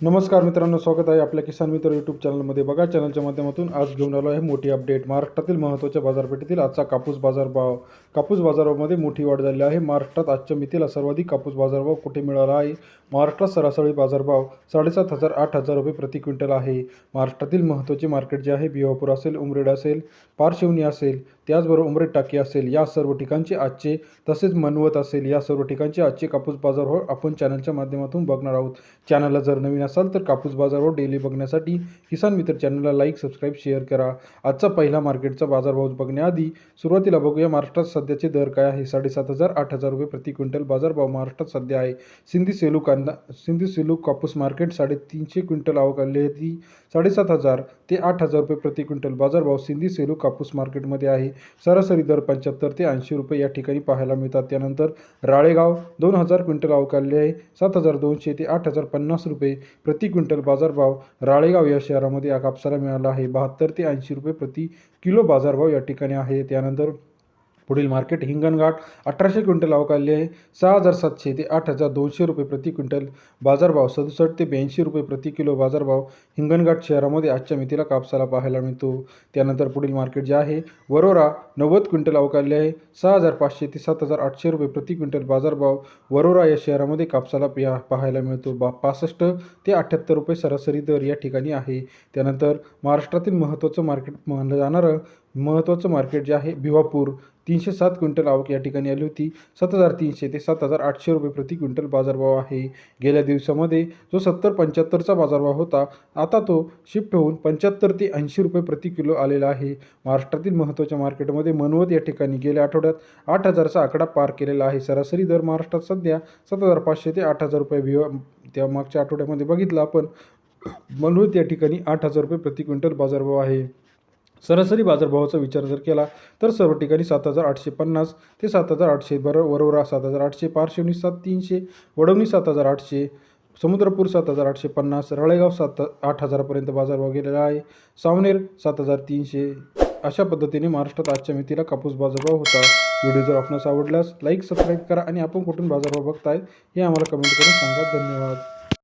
नमस्कार मित्रांनो स्वागत आहे आपल्या किसान मित्र यूट्यूब चॅनलमध्ये बघा चॅनलच्या माध्यमातून आज घेऊन आलो आहे मोठी अपडेट महाराष्ट्रातील महत्त्वाच्या बाजारपेठेतील आजचा कापूस बाजारभाव. कापूस बाजारामध्ये मोठी वाढ झाली आहे. महाराष्ट्रात आजच्या मितीला सर्वाधिक कापूस बाजारभाव कुठे मिळाला आहे? महाराष्ट्रात सरासरी बाजारभाव साडेसात हजार आठ हजार रुपये प्रति क्विंटल आहे. महाराष्ट्रातील महत्त्वाचे मार्केट जे आहे बिहापूर असेल उमरेड असेल पारशिवनी असेल त्याचबरोबर उमरेड टाकी असेल या सर्व ठिकाणचे आजचे तसेच मनवत असेल या सर्व ठिकाणचे आजचे कापूस बाजारभाव आपण चॅनलच्या माध्यमातून बघणार आहोत. चॅनलला जर नवीन असाल तर कापूस बाजारभाव डेली बघण्यासाठी किसान मित्र चॅनलला लाईक सबस्क्राईब शेअर करा. आजचा पहिला मार्केटचा बाजारभाव बघण्याआधी सुरुवातीला बघूया महाराष्ट्रात सध्याचे दर काय आहे? साडेसात हजार आठ हजार रुपये प्रति क्विंटल बाजारभाव महाराष्ट्रात सध्या आहे. सिंधी सेलू कांदा सिंधी सेलू कापूस मार्केट साडेतीनशे क्विंटल आवक आली होती. साडेसात हजार ते आठ हजार रुपये प्रति क्विंटल बाजारभाव सिंधी सेलू कापूस मार्केटमध्ये आहे. सरासरी दर पंच्याहत्तर ते ऐंशी रुपये या ठिकाणी पाहायला मिळतात. त्यानंतर राळेगाव दोन हजार क्विंटल आवक आलेली आहे. सात हजार दोनशे ते आठ हजार पन्नास रुपये प्रति क्विंटल बाजारभाव राळेगाव या शहरामध्ये या कापसाला मिळाला आहे. बहात्तर ते ऐंशी रुपये प्रति किलो बाजारभाव या ठिकाणी आहे. त्यानंतर पुढील मार्केट हिंगणघाट अठराशे क्विंटल आवक आहे. सहा हजार सातशे ते आठ हजार दोनशे रुपये प्रति क्विंटल बाजारभाव सदुसष्ट ते ब्याऐंशी रुपये प्रति किलो बाजारभाव हिंगणघाट शहरामध्ये आजच्या मितीला कापसाला पाहायला मिळतो. त्यानंतर पुढील मार्केट जे आहे वरोरा नव्वद क्विंटल आवक आहे. सहा हजार पाचशे ते सात हजार आठशे रुपये प्रति क्विंटल बाजारभाव वरोरा या शहरामध्ये कापसाला पिया पाहायला मिळतो. बा पासष्ट ते अठ्ठ्याहत्तर रुपये सरासरी दर या ठिकाणी आहे. त्यानंतर महाराष्ट्रातील महत्त्वाचं मार्केट मानलं जाणारं महत्त्वाचं मार्केट जे आहे भिवापूर. तीनशे सात क्विंटल आवक या ठिकाणी आली होती. सात हजार तीनशे ते सात हजार आठशे रुपये प्रति क्विंटल बाजारभाव आहे. गेल्या दिवसामध्ये जो सत्तर पंच्याहत्तरचा बाजारभाव होता आता तो शिफ्ट होऊन पंच्याहत्तर ते ऐंशी रुपये प्रति किलो आलेला आहे. महाराष्ट्रातील महत्त्वाच्या मार्केटमध्ये मनवत या ठिकाणी गेल्या आठवड्यात आठ हजारचा आकडा पार केलेला आहे. सरासरी दर महाराष्ट्रात सध्या सात हजार पाचशे ते आठ हजार रुपये भिवा त्या मागच्या आठवड्यामध्ये बघितलं आपण मनवत या ठिकाणी आठ हजार रुपये प्रति क्विंटल बाजारभाव आहे. सरासरी बाजारभावाचा विचार जर केला तर सर्व ठिकाणी सात हजार आठशे पन्नास ते सात हजार आठशे बरं वरोरा सात हजार आठशे पारशिवणी सात तीनशे वडवणी सात हजार आठशे समुद्रपूर सात हजार आठशे पन्नास रळेगाव सात आठ हजारापर्यंत बाजारभाव गेलेला आहे. सावनेर सात हजार तीनशे. अशा पद्धतीने महाराष्ट्रात आजच्या मितीला कापूस बाजारभाव होता. व्हिडिओ जर आपणास आवडल्यास लाईक सबस्क्राईब करा आणि आपण कुठून बाजारभाव बघताय हे आम्हाला कमेंट करून सांगा. धन्यवाद.